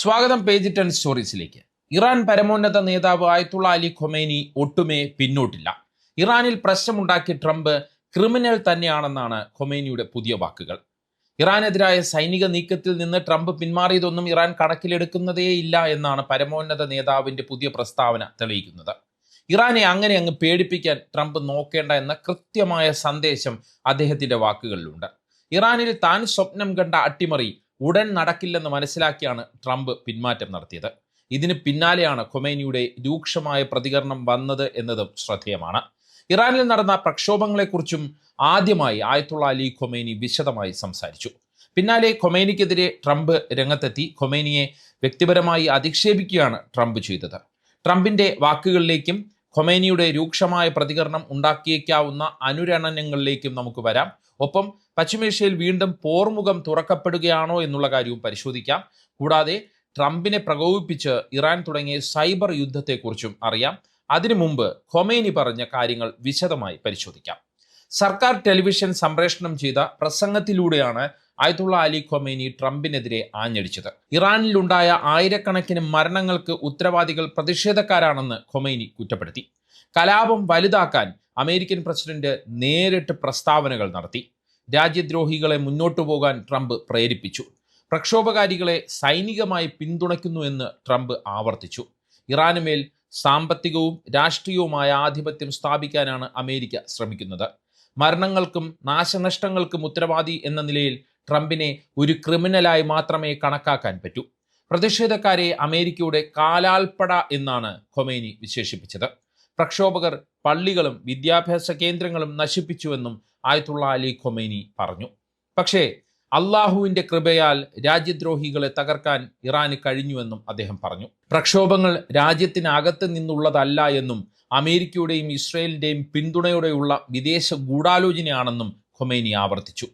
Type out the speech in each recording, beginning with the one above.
സ്വാഗതം page ten സ്റ്റോറീസിലേക്ക്. Iran പരമോന്നത നേതാവ് ആയത്തുള്ള അലി ഖൊമേനി ഒട്ടുമേ പിന്നോട്ടില്ല. ഇറാനിൽ പ്രശ്നമുണ്ടാക്കിയ ട്രംപ് ക്രിമിനൽ തന്നെയാണെന്നാണ് ഖൊമേനിയുടെ പുതിയ വാക്കുകൾ. ഇറാനെതിരായ സൈനിക നീക്കത്തിൽ നിന്ന് ട്രംപ് പിന്മാറിയതൊന്നും ഇറാൻ കണക്കിലെടുക്കുന്നതേയില്ല എന്നാണ് പരമോന്നത നേതാവിന്റെ പുതിയ പ്രസ്താവന തെളിയിക്കുന്നത്. ഇറാനെ അങ്ങനെ അങ്ങ് പേടിപ്പിക്കാൻ ട്രംപ് നോക്കേണ്ട എന്ന കൃത്യമായ സന്ദേശം അദ്ദേഹത്തിന്റെ വാക്കുകളിലുണ്ട്. ഇറാനിൽ താൻ സ്വപ്നം കണ്ട അട്ടിമറി ഉടൻ നടക്കില്ലെന്ന് മനസ്സിലാക്കിയാണ് ട്രംപ് പിന്മാറ്റം നടത്തിയത്. ഇതിന് പിന്നാലെയാണ് ഖൊമേനിയുടെ രൂക്ഷമായ പ്രതികരണം വന്നത് എന്നതും ശ്രദ്ധേയമാണ്. ഇറാനിൽ നടന്ന പ്രക്ഷോഭങ്ങളെക്കുറിച്ചും ആദ്യമായി ആയത്തുള്ള അലി ഖൊമേനി വിശദമായി സംസാരിച്ചു. പിന്നാലെ ഖൊമേനിക്കെതിരെ ട്രംപ് രംഗത്തെത്തി. ഖൊമേനിയെ വ്യക്തിപരമായി അധിക്ഷേപിക്കുകയാണ് ട്രംപ് ചെയ്തത്. ട്രംപിന്റെ വാക്കുകളിലേക്കും ഖൊമേനിയുടെ രൂക്ഷമായ പ്രതികരണം ഉണ്ടാക്കിയേക്കാവുന്ന അനുരണനങ്ങളിലേക്കും നമുക്ക് വരാം. ഒപ്പം പശ്ചിമേഷ്യയിൽ വീണ്ടും പോർമുഖം തുറക്കപ്പെടുകയാണോ എന്നുള്ള കാര്യവും പരിശോധിക്കാം. കൂടാതെ ട്രംപിനെ പ്രകോപിപ്പിച്ച് ഇറാൻ തുടങ്ങിയ സൈബർ യുദ്ധത്തെക്കുറിച്ചും അറിയാം. അതിനു മുമ്പ് ഖൊമേനി പറഞ്ഞ കാര്യങ്ങൾ വിശദമായി പരിശോധിക്കാം. സർക്കാർ ടെലിവിഷൻ സംപ്രേഷണം ചെയ്ത പ്രസംഗത്തിലൂടെയാണ് ആയത്തുള്ള അലി ഖൊമേനി ട്രംപിനെതിരെ ആഞ്ഞടിച്ചത്. ഇറാനിലുണ്ടായ ആയിരക്കണക്കിന് മരണങ്ങൾക്ക് ഉത്തരവാദികൾ പ്രതിഷേധക്കാരാണെന്ന് ഖൊമേനി കുറ്റപ്പെടുത്തി. കലാപം വലുതാക്കാൻ അമേരിക്കൻ പ്രസിഡന്റ് നേരിട്ട് പ്രസ്താവനകൾ നടത്തി. രാജ്യദ്രോഹികളെ മുന്നോട്ടു പോകാൻ ട്രംപ് പ്രേരിപ്പിച്ചു. പ്രക്ഷോഭകാരികളെ സൈനികമായി പിന്തുണയ്ക്കുന്നു എന്ന് ട്രംപ് ആവർത്തിച്ചു. ഇറാനുമേൽ സാമ്പത്തികവും രാഷ്ട്രീയവുമായ ആധിപത്യം സ്ഥാപിക്കാനാണ് അമേരിക്ക ശ്രമിക്കുന്നത്. മരണങ്ങൾക്കും നാശനഷ്ടങ്ങൾക്കും ഉത്തരവാദി എന്ന നിലയിൽ ട്രംപിനെ ഒരു ക്രിമിനലായി മാത്രമേ കണക്കാക്കാൻ പറ്റൂ. പ്രതിഷേധക്കാരെ അമേരിക്കയുടെ കാലാൽപ്പട എന്നാണ് ഖൊമേനി വിശേഷിപ്പിച്ചത്. പ്രക്ഷോഭകർ പള്ളികളും വിദ്യാഭ്യാസ കേന്ദ്രങ്ങളും നശിപ്പിച്ചുവെന്നും ആയത്തുള്ള അലി ഖൊമൈനി പറഞ്ഞു. പക്ഷേ അള്ളാഹുവിന്റെ കൃപയാൽ രാജ്യദ്രോഹികളെ തകർക്കാൻ ഇറാന് കഴിഞ്ഞുവെന്നും അദ്ദേഹം പറഞ്ഞു. പ്രക്ഷോഭങ്ങൾ രാജ്യത്തിനകത്ത് നിന്നുള്ളതല്ല എന്നും അമേരിക്കയുടെയും ഇസ്രയേലിന്റെയും പിന്തുണയോടെയുള്ള വിദേശ ഗൂഢാലോചനയാണെന്നും ഖൊമൈനി ആവർത്തിച്ചു.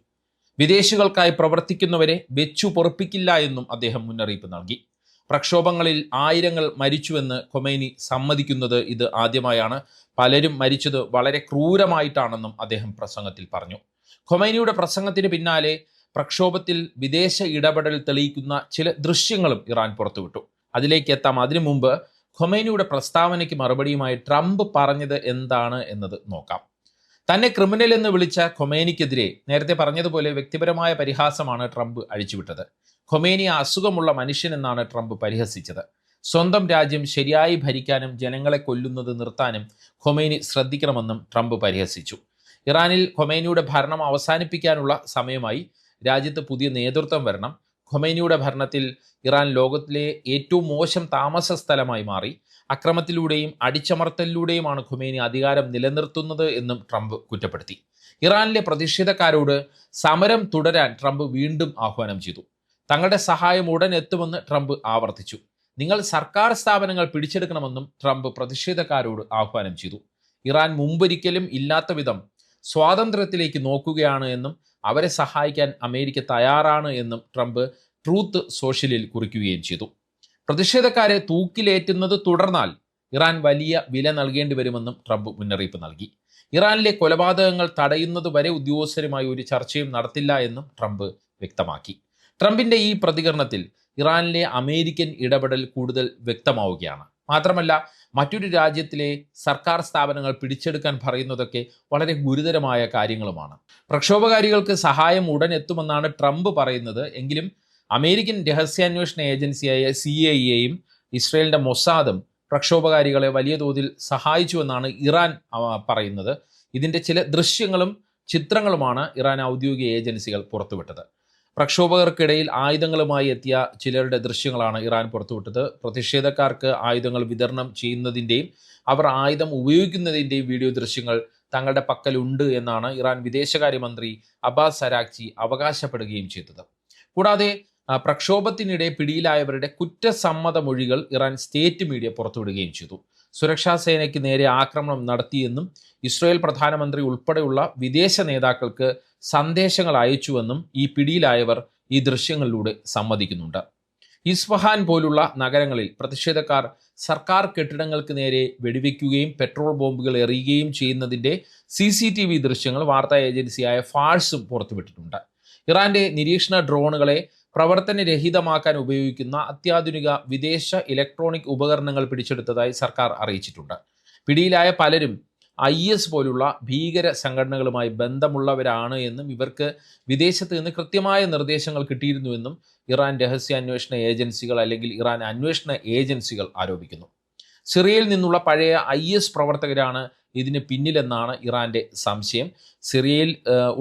വിദേശികൾക്കായി പ്രവർത്തിക്കുന്നവരെ വെച്ചു പൊറപ്പിക്കില്ല എന്നും അദ്ദേഹം മുന്നറിയിപ്പ് നൽകി. പ്രക്ഷോഭങ്ങളിൽ ആയിരങ്ങൾ മരിച്ചുവെന്ന് ഖൊമൈനി സമ്മതിക്കുന്നത് ഇത് ആദ്യമായാണ്. പലരും മരിച്ചത് വളരെ ക്രൂരമായിട്ടാണെന്നും അദ്ദേഹം പ്രസംഗത്തിൽ പറഞ്ഞു. ഖൊമൈനിയുടെ പ്രസംഗത്തിന് പിന്നാലെ പ്രക്ഷോഭത്തിൽ വിദേശ ഇടപെടൽ തെളിയിക്കുന്ന ചില ദൃശ്യങ്ങളും ഇറാൻ പുറത്തുവിട്ടു. അതിലേക്ക് എത്താം. അതിനു മുമ്പ് ഖൊമൈനിയുടെ പ്രസ്താവനയ്ക്ക് മറുപടിയുമായി ട്രംപ് പറഞ്ഞത് എന്താണ് എന്നത് നോക്കാം. തന്നെ ക്രിമിനൽ എന്ന് വിളിച്ച ഖൊമേനിക്കെതിരെ നേരത്തെ പറഞ്ഞതുപോലെ വ്യക്തിപരമായ പരിഹാസമാണ് ട്രംപ് അഴിച്ചുവിട്ടത്. ഖൊമേനി അസുഖമുള്ള മനുഷ്യൻ എന്നാണ് ട്രംപ് പരിഹസിച്ചത്. സ്വന്തം രാജ്യം ശരിയായി ഭരിക്കാനും ജനങ്ങളെ കൊല്ലുന്നത് നിർത്താനും ഖൊമേനി ശ്രദ്ധിക്കണമെന്നും ട്രംപ് പരിഹസിച്ചു. ഇറാനിൽ ഖൊമേനിയുടെ ഭരണം അവസാനിപ്പിക്കാനുള്ള സമയമായി രാജ്യത്ത് പുതിയ നേതൃത്വം വരണം. ഖൊമേനിയുടെ ഭരണത്തിൽ ഇറാൻ ലോകത്തിലെ ഏറ്റവും മോശം താമസ സ്ഥലമായി മാറി. അക്രമത്തിലൂടെയും അടിച്ചമർത്തലിലൂടെയുമാണ് ഖുമേനി അധികാരം നിലനിർത്തുന്നത് എന്നും ട്രംപ് കുറ്റപ്പെടുത്തി. ഇറാനിലെ പ്രതിഷേധക്കാരോട് സമരം തുടരാൻ ട്രംപ് വീണ്ടും ആഹ്വാനം ചെയ്തു. തങ്ങളുടെ സഹായം ഉടൻ എത്തുമെന്ന് ട്രംപ് ആവർത്തിച്ചു. നിങ്ങൾ സർക്കാർ സ്ഥാപനങ്ങൾ പിടിച്ചെടുക്കണമെന്നും ട്രംപ് പ്രതിഷേധക്കാരോട് ആഹ്വാനം ചെയ്തു. ഇറാൻ മുമ്പൊരിക്കലും ഇല്ലാത്ത വിധം സ്വാതന്ത്ര്യത്തിലേക്ക് നോക്കുകയാണ് എന്നും അവരെ സഹായിക്കാൻ അമേരിക്ക തയ്യാറാണ് എന്നും ട്രംപ് ട്രൂത്ത് സോഷ്യലിൽ കുറിക്കുകയും ചെയ്തു. പ്രതിഷേധക്കാരെ തൂക്കിലേറ്റുന്നത് തുടർന്നാൽ ഇറാൻ വലിയ വില നൽകേണ്ടി വരുമെന്നും ട്രംപ് മുന്നറിയിപ്പ് നൽകി. ഇറാനിലെ കൊലപാതകങ്ങൾ തടയുന്നത് വരെ ഉദ്യോഗസ്ഥരുമായി ഒരു ചർച്ചയും നടത്തില്ല എന്നും ട്രംപ് വ്യക്തമാക്കി. ട്രംപിന്റെ ഈ പ്രതികരണത്തിൽ ഇറാനിലെ അമേരിക്കൻ ഇടപെടൽ കൂടുതൽ വ്യക്തമാവുകയാണ്. മാത്രമല്ല മറ്റൊരു രാജ്യത്തിലെ സർക്കാർ സ്ഥാപനങ്ങൾ പിടിച്ചെടുക്കാൻ പറയുന്നതൊക്കെ വളരെ ഗുരുതരമായ കാര്യങ്ങളുമാണ്. പ്രക്ഷോഭകാരികൾക്ക് സഹായം ഉടൻ എത്തുമെന്നാണ് ട്രംപ് പറയുന്നത്. എങ്കിലും അമേരിക്കൻ രഹസ്യാന്വേഷണ ഏജൻസിയായ സി ഐ എയും ഇസ്രയേലിന്റെ മൊസാദും പ്രക്ഷോഭകാരികളെ വലിയ തോതിൽ സഹായിച്ചുവെന്നാണ് ഇറാൻ പറയുന്നത്. ഇതിന്റെ ചില ദൃശ്യങ്ങളും ചിത്രങ്ങളുമാണ് ഇറാൻ ഔദ്യോഗിക ഏജൻസികൾ പുറത്തുവിട്ടത്. പ്രക്ഷോഭകർക്കിടയിൽ ആയുധങ്ങളുമായി എത്തിയ ചിലരുടെ ദൃശ്യങ്ങളാണ് ഇറാൻ പുറത്തുവിട്ടത്. പ്രതിഷേധക്കാർക്ക് ആയുധങ്ങൾ വിതരണം ചെയ്യുന്നതിന്റെയും അവർ ആയുധം ഉപയോഗിക്കുന്നതിന്റെയും വീഡിയോ ദൃശ്യങ്ങൾ തങ്ങളുടെ പക്കലുണ്ട് എന്നാണ് ഇറാൻ വിദേശകാര്യമന്ത്രി അബ്ബാസ് സരാക്ചി അവകാശപ്പെടുകയും ചെയ്തത്. കൂടാതെ പ്രക്ഷോഭത്തിനിടെ പിടിയിലായവരുടെ കുറ്റസമ്മത മൊഴികൾ ഇറാൻ സ്റ്റേറ്റ് മീഡിയ പുറത്തുവിടുകയും ചെയ്തു. സുരക്ഷാ സേനയ്ക്ക് നേരെ ആക്രമണം നടത്തിയെന്നും ഇസ്രായേൽ പ്രധാനമന്ത്രി ഉൾപ്പെടെയുള്ള വിദേശ നേതാക്കൾക്ക് സന്ദേശങ്ങൾ അയച്ചുവെന്നും ഈ പിടിയിലായവർ ഈ ദൃശ്യങ്ങളിലൂടെ സമ്മതിക്കുന്നുണ്ട്. ഇസ്ഫഹാൻ പോലുള്ള നഗരങ്ങളിൽ പ്രതിഷേധക്കാർ സർക്കാർ കെട്ടിടങ്ങൾക്ക് നേരെ വെടിവെക്കുകയും പെട്രോൾ ബോംബുകൾ എറിയുകയും ചെയ്യുന്നതിന്റെ സി സി ടി വി ദൃശ്യങ്ങൾ വാർത്താ ഏജൻസിയായ ഫാഴ്സും പുറത്തുവിട്ടിട്ടുണ്ട്. ഇറാന്റെ നിരീക്ഷണ ഡ്രോണുകളെ പ്രവർത്തനരഹിതമാക്കാൻ ഉപയോഗിക്കുന്ന അത്യാധുനിക വിദേശ ഇലക്ട്രോണിക് ഉപകരണങ്ങൾ പിടിച്ചെടുത്തതായി സർക്കാർ അറിയിച്ചിട്ടുണ്ട്. പിടിയിലായ പലരും ഐ എസ് പോലുള്ള ഭീകര സംഘടനകളുമായി ബന്ധമുള്ളവരാണ് എന്നും ഇവർക്ക് വിദേശത്ത് നിന്ന് കൃത്യമായ നിർദ്ദേശങ്ങൾ കിട്ടിയിരുന്നുവെന്നും ഇറാൻ രഹസ്യാന്വേഷണ ഏജൻസികൾ അല്ലെങ്കിൽ ഇറാൻ അന്വേഷണ ഏജൻസികൾ ആരോപിക്കുന്നു. സിറിയയിൽ നിന്നുള്ള പഴയ ഐ എസ് പ്രവർത്തകരാണ് ഇതിന് പിന്നിലെന്നാണ് ഇറാന്റെ സംശയം. സിറിയയിൽ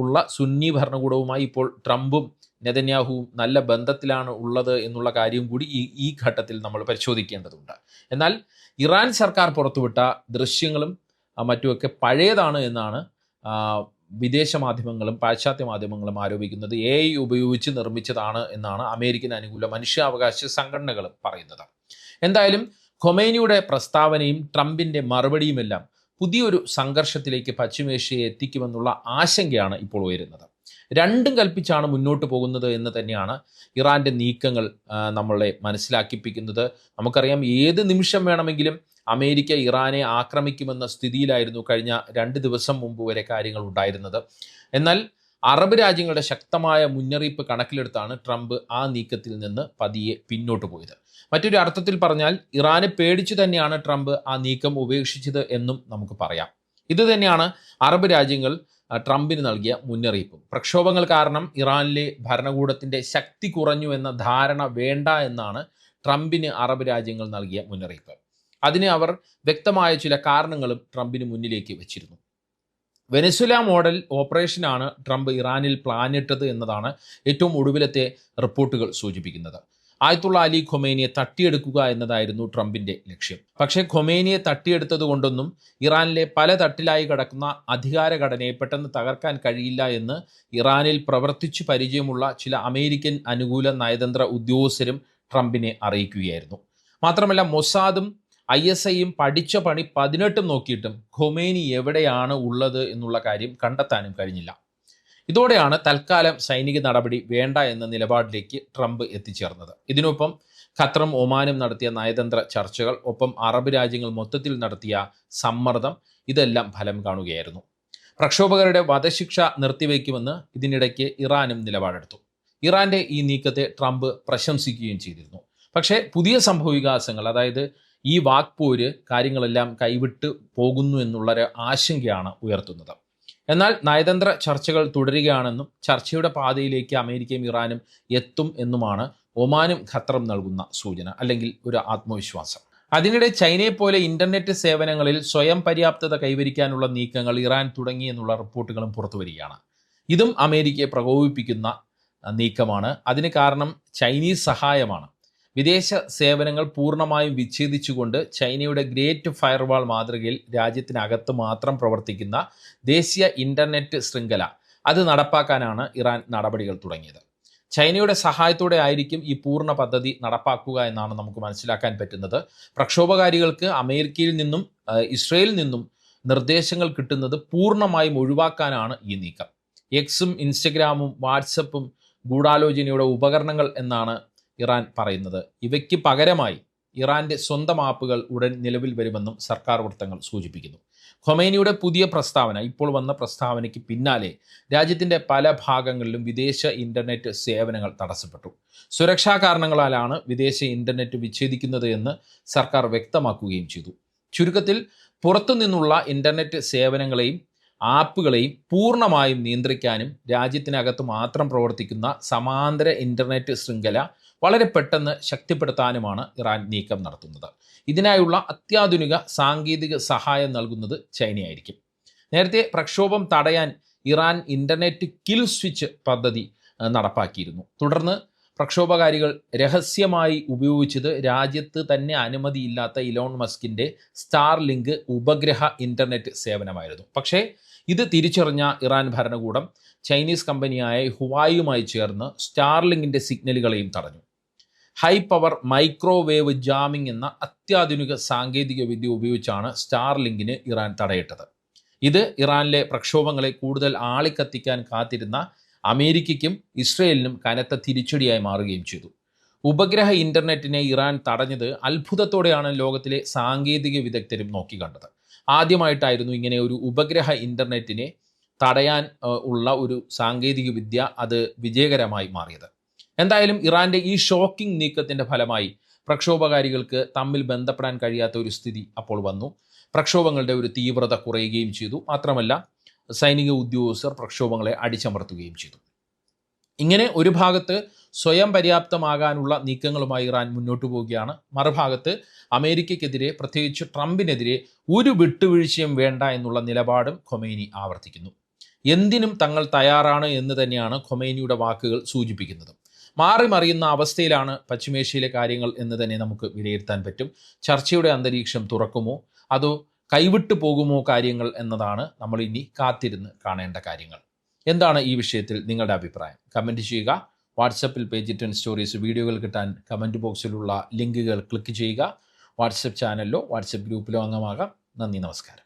ഉള്ള സുന്നി ഭരണകൂടവുമായി ഇപ്പോൾ ട്രംപും നെതന്യാഹുവും നല്ല ബന്ധത്തിലാണ് ഉള്ളത് എന്നുള്ള കാര്യം കൂടി ഈ ഈ ഘട്ടത്തിൽ നമ്മൾ പരിശോധിക്കേണ്ടതുണ്ട്. എന്നാൽ ഇറാൻ സർക്കാർ പുറത്തുവിട്ട ദൃശ്യങ്ങളും മറ്റുമൊക്കെ പഴയതാണ് എന്നാണ് വിദേശ മാധ്യമങ്ങളും പാശ്ചാത്യ മാധ്യമങ്ങളും ആരോപിക്കുന്നത്. എ ഐ ഉപയോഗിച്ച് നിർമ്മിച്ചതാണ് എന്നാണ് അമേരിക്കൻ അനുകൂല മനുഷ്യാവകാശ സംഘടനകൾ പറയുന്നത്. എന്തായാലും ഖൊമേനിയുടെ പ്രസ്താവനയും ട്രംപിന്റെ മറുപടിയുമെല്ലാം പുതിയൊരു സംഘർഷത്തിലേക്ക് പശ്ചിമേഷ്യയെ എത്തിക്കുമെന്നുള്ള ആശങ്കയാണ് ഇപ്പോൾ ഉയരുന്നത്. രണ്ടും കൽപ്പിച്ചാണ് മുന്നോട്ട് പോകുന്നത് എന്ന് തന്നെയാണ് ഇറാന്റെ നീക്കങ്ങൾ നമ്മളെ മനസ്സിലാക്കിപ്പിക്കുന്നത്. നമുക്കറിയാം ഏത് നിമിഷം വേണമെങ്കിലും അമേരിക്ക ഇറാനെ ആക്രമിക്കുമെന്ന സ്ഥിതിയിലായിരുന്നു കഴിഞ്ഞ രണ്ട് ദിവസം മുമ്പ് വരെ കാര്യങ്ങൾ ഉണ്ടായിരുന്നത്. എന്നാൽ അറബ് രാജ്യങ്ങളുടെ ശക്തമായ മുന്നറിയിപ്പ് കണക്കിലെടുത്താണ് ട്രംപ് ആ നീക്കത്തിൽ നിന്ന് പതിയെ പിന്നോട്ട് പോയത്. മറ്റൊരു അർത്ഥത്തിൽ പറഞ്ഞാൽ ഇറാനെ പേടിച്ചു തന്നെയാണ് ട്രംപ് ആ നീക്കം ഉപേക്ഷിച്ചത് എന്നും നമുക്ക് പറയാം. ഇത് തന്നെയാണ് അറബ് രാജ്യങ്ങൾ ട്രംപിന് നൽകിയ മുന്നറിയിപ്പും. പ്രക്ഷോഭങ്ങൾ കാരണം ഇറാനിലെ ഭരണകൂടത്തിന്റെ ശക്തി കുറഞ്ഞു എന്ന ധാരണ വേണ്ട എന്നാണ് ട്രംപിന് അറബ് രാജ്യങ്ങൾ നൽകിയ മുന്നറിയിപ്പ്. അതിന് അവർ വ്യക്തമായ ചില കാരണങ്ങളും ട്രംപിന് മുന്നിലേക്ക് വെച്ചിരുന്നു. വെനസുല മോഡൽ ഓപ്പറേഷനാണ് ട്രംപ് ഇറാനിൽ പ്ലാനിട്ടത് എന്നതാണ് ഏറ്റവും ഒടുവിലത്തെ റിപ്പോർട്ടുകൾ സൂചിപ്പിക്കുന്നത്. ആയത്തുള്ള അലി ഖൊമേനിയെ തട്ടിയെടുക്കുക എന്നതായിരുന്നു ട്രംപിന്റെ ലക്ഷ്യം. പക്ഷേ ഖൊമേനിയെ തട്ടിയെടുത്തത് കൊണ്ടൊന്നും ഇറാനിലെ പല തട്ടിലായി കിടക്കുന്ന അധികാര ഘടനയെ പെട്ടെന്ന് തകർക്കാൻ കഴിയില്ല എന്ന് ഇറാനിൽ പ്രവർത്തിച്ചു പരിചയമുള്ള ചില അമേരിക്കൻ അനുകൂല നയതന്ത്ര ഉദ്യോഗസ്ഥരും ട്രംപിനെ അറിയിക്കുകയായിരുന്നു. മാത്രമല്ല മൊസാദും ഐ എസ് ഐയും പഠിച്ച പണി പതിനെട്ടും നോക്കിയിട്ടും ഖൊമേനി എവിടെയാണ് ഉള്ളത് എന്നുള്ള കാര്യം കണ്ടെത്താനും കഴിഞ്ഞില്ല. ഇതോടെയാണ് തൽക്കാലം സൈനിക നടപടി വേണ്ട എന്ന നിലപാടിലേക്ക് ട്രംപ് എത്തിച്ചേർന്നത്. ഇതിനൊപ്പം ഖത്തറും ഒമാനും നടത്തിയ നയതന്ത്ര ചർച്ചകൾ ഒപ്പം അറബ് രാജ്യങ്ങൾ മൊത്തത്തിൽ നടത്തിയ സമ്മർദ്ദം ഇതെല്ലാം ഫലം കാണുകയായിരുന്നു. പ്രക്ഷോഭകരുടെ വധശിക്ഷ നിർത്തിവെക്കുമെന്ന് ഇതിനിടയ്ക്ക് ഇറാനും നിലപാടെടുത്തു. ഇറാന്റെ ഈ നീക്കത്തെ ട്രംപ് പ്രശംസിക്കുകയും ചെയ്തിരുന്നു. പക്ഷേ പുതിയ സംഭവവികാസങ്ങൾ അതായത് ഈ വാക്പോര് കാര്യങ്ങളെല്ലാം കൈവിട്ട് പോകുന്നു എന്നുള്ളൊരു ആശങ്കയാണ് ഉയർത്തുന്നത്. എന്നാൽ നയതന്ത്ര ചർച്ചകൾ തുടരുകയാണെന്നും ചർച്ചയുടെ പാതയിലേക്ക് അമേരിക്കയും ഇറാനും എത്തും എന്നുമാണ് ഒമാനും ഖത്തറും നൽകുന്ന സൂചന അല്ലെങ്കിൽ ഒരു ആത്മവിശ്വാസം. അതിനിടെ ചൈനയെ പോലെ ഇന്റർനെറ്റ് സേവനങ്ങളിൽ സ്വയം പര്യാപ്തത കൈവരിക്കാനുള്ള നീക്കങ്ങൾ ഇറാൻ തുടങ്ങി എന്നുള്ള റിപ്പോർട്ടുകളും പുറത്തു വരികയാണ്. ഇതും അമേരിക്കയെ പ്രകോപിപ്പിക്കുന്ന നീക്കമാണ്. അതിന് കാരണം ചൈനീസ് സഹായമാണ്. വിദേശ സേവനങ്ങൾ പൂർണമായും വിച്ഛേദിച്ചുകൊണ്ട് ചൈനയുടെ ഗ്രേറ്റ് ഫയർവാൾ മാതൃകയിൽ രാജ്യത്തിനകത്ത് മാത്രം പ്രവർത്തിക്കുന്ന ദേശീയ ഇന്റർനെറ്റ് ശൃംഖല. അത് നടപ്പാക്കാനാണ് ഇറാൻ നടപടികൾ തുടങ്ങിയത്. ചൈനയുടെ സഹായത്തോടെ ആയിരിക്കും ഈ പൂർണ പദ്ധതി നടപ്പാക്കുക എന്നാണ് നമുക്ക് മനസ്സിലാക്കാൻ പറ്റുന്നത്. പ്രക്ഷോഭകാരികൾക്ക് അമേരിക്കയിൽ നിന്നും ഇസ്രയേലിൽ നിന്നും നിർദ്ദേശങ്ങൾ കിട്ടുന്നത് പൂർണമായും ഒഴിവാക്കാനാണ് ഈ നീക്കം. എക്സും ഇൻസ്റ്റഗ്രാമും വാട്സപ്പും ഗൂഢാലോചനയുടെ ഉപകരണങ്ങൾ എന്നാണ് ഇറാൻ പറയുന്നത്. ഇവയ്ക്ക് പകരമായി ഇറാന്റെ സ്വന്തം ആപ്പുകൾ ഉടൻ നിലവിൽ വരുമെന്നും സർക്കാർ വൃത്തങ്ങൾ സൂചിപ്പിക്കുന്നു. ഖൊമേനിയുടെ പുതിയ പ്രസ്താവന ഇപ്പോൾ വന്ന പ്രസ്താവനയ്ക്ക് പിന്നാലെ രാജ്യത്തിന്റെ പല ഭാഗങ്ങളിലും വിദേശ ഇന്റർനെറ്റ് സേവനങ്ങൾ തടസ്സപ്പെട്ടു. സുരക്ഷാ കാരണങ്ങളാലാണ് വിദേശ ഇന്റർനെറ്റ് വിച്ഛേദിക്കുന്നത് എന്ന് സർക്കാർ വ്യക്തമാക്കുകയും ചെയ്തു. ചുരുക്കത്തിൽ പുറത്തുനിന്നുള്ള ഇന്റർനെറ്റ് സേവനങ്ങളെയും ആപ്പുകളെയും പൂർണമായും നിയന്ത്രിക്കാനും രാജ്യത്തിനകത്ത് മാത്രം പ്രവർത്തിക്കുന്ന സമാന്തര ഇന്റർനെറ്റ് ശൃംഖല വളരെ പെട്ടെന്ന് ശക്തിപ്പെടുത്താനുമാണ് ഇറാൻ നീക്കം നടത്തുന്നത്. ഇതിനായുള്ള അത്യാധുനിക സാങ്കേതിക സഹായം നൽകുന്നത് ചൈനയായിരിക്കും. നേരത്തെ പ്രക്ഷോഭം തടയാൻ ഇറാൻ ഇന്റർനെറ്റ് കിൽ സ്വിച്ച് പദ്ധതി നടപ്പാക്കിയിരുന്നു. തുടർന്ന് പ്രക്ഷോഭകാരികൾ രഹസ്യമായി ഉപയോഗിച്ചത് രാജ്യത്ത് തന്നെ അനുമതിയില്ലാത്ത ഇലോൺ മസ്കിന്റെ സ്റ്റാർ ലിങ്ക് ഉപഗ്രഹ ഇന്റർനെറ്റ് സേവനമായിരുന്നു. പക്ഷേ ഇത് തിരിച്ചറിഞ്ഞ ഇറാൻ ഭരണകൂടം ചൈനീസ് കമ്പനിയായ ഹുവായുമായി ചേർന്ന് സ്റ്റാർലിങ്കിന്റെ സിഗ്നലുകളെയും തടഞ്ഞു. ഹൈ പവർ മൈക്രോവേവ് ജാമിംഗ് എന്ന അത്യാധുനിക സാങ്കേതിക വിദ്യ ഉപയോഗിച്ചാണ് സ്റ്റാർലിങ്കിന് ഇറാൻ തടയിട്ടത്. ഇത് ഇറാനിലെ പ്രക്ഷോഭങ്ങളെ കൂടുതൽ ആളിക്കത്തിക്കാൻ കാത്തിരുന്ന അമേരിക്കയ്ക്കും ഇസ്രയേലിനും കനത്ത തിരിച്ചടിയായി മാറുകയും ചെയ്തു. ഉപഗ്രഹ ഇന്റർനെറ്റിനെ ഇറാൻ തടഞ്ഞത് അത്ഭുതത്തോടെയാണ് ലോകത്തിലെ സാങ്കേതിക വിദഗ്ധരും നോക്കിക്കണ്ടത് ആദ്യമായിട്ടായിരുന്നു ഇങ്ങനെ ഒരു ഉപഗ്രഹ ഇന്റർനെറ്റിനെ തടയാൻ ഉള്ള ഒരു സാങ്കേതിക വിദ്യ അത് വിജയകരമായി മാറിയത്. എന്തായാലും ഇറാന്റെ ഈ ഷോക്കിംഗ് നീക്കത്തിന്റെ ഫലമായി പ്രക്ഷോഭകാരികൾക്ക് തമ്മിൽ ബന്ധപ്പെടാൻ കഴിയാത്ത ഒരു സ്ഥിതി അപ്പോൾ വന്നു. പ്രക്ഷോഭങ്ങളുടെ ഒരു തീവ്രത കുറയുകയും ചെയ്തു. മാത്രമല്ല സൈനിക ഉദ്യോഗസ്ഥർ പ്രക്ഷോഭങ്ങളെ അടിച്ചമർത്തുകയും ചെയ്തു. ഇങ്ങനെ ഒരു ഭാഗത്ത് സ്വയം പര്യാപ്തമാകാനുള്ള നീക്കങ്ങളുമായി ഇറാൻ മുന്നോട്ട് പോവുകയാണ്. മറുഭാഗത്ത് അമേരിക്കയ്ക്കെതിരെ പ്രത്യേകിച്ച് ട്രംപിനെതിരെ ഒരു വിട്ടുവീഴ്ചയും വേണ്ട എന്നുള്ള നിലപാടും ഖൊമൈനി ആവർത്തിക്കുന്നു. എന്തിനും തങ്ങൾ തയ്യാറാണ് എന്ന് തന്നെയാണ് ഖൊമൈനിയുടെ വാക്കുകൾ സൂചിപ്പിക്കുന്നത്. മാറി മറിയുന്ന അവസ്ഥയിലാണ് പശ്ചിമേഷ്യയിലെ കാര്യങ്ങൾ എന്ന് തന്നെ നമുക്ക് വിലയിരുത്താൻ പറ്റും. ചർച്ചയുടെ അന്തരീക്ഷം തുറക്കുമോ? അതോ കൈവിട്ടു പോകുമോ കാര്യങ്ങൾ എന്നതാണ് നമ്മൾ ഇനി കാത്തിരുന്ന് കാണേണ്ട കാര്യങ്ങൾ. എന്താണ് ഈ വിഷയത്തിൽ നിങ്ങളുടെ അഭിപ്രായം? കമന്റ് ചെയ്യുക. വാട്സപ്പിൽ പേജ് ടെൻ സ്റ്റോറീസ് വീഡിയോകൾ കിട്ടാൻ കമന്റ് ബോക്സിലുള്ള ലിങ്കുകൾ ക്ലിക്ക് ചെയ്യുക. വാട്സപ്പ് ചാനലിലോ വാട്സപ്പ് ഗ്രൂപ്പിലോ അംഗമാകാം. നന്ദി നമസ്കാരം.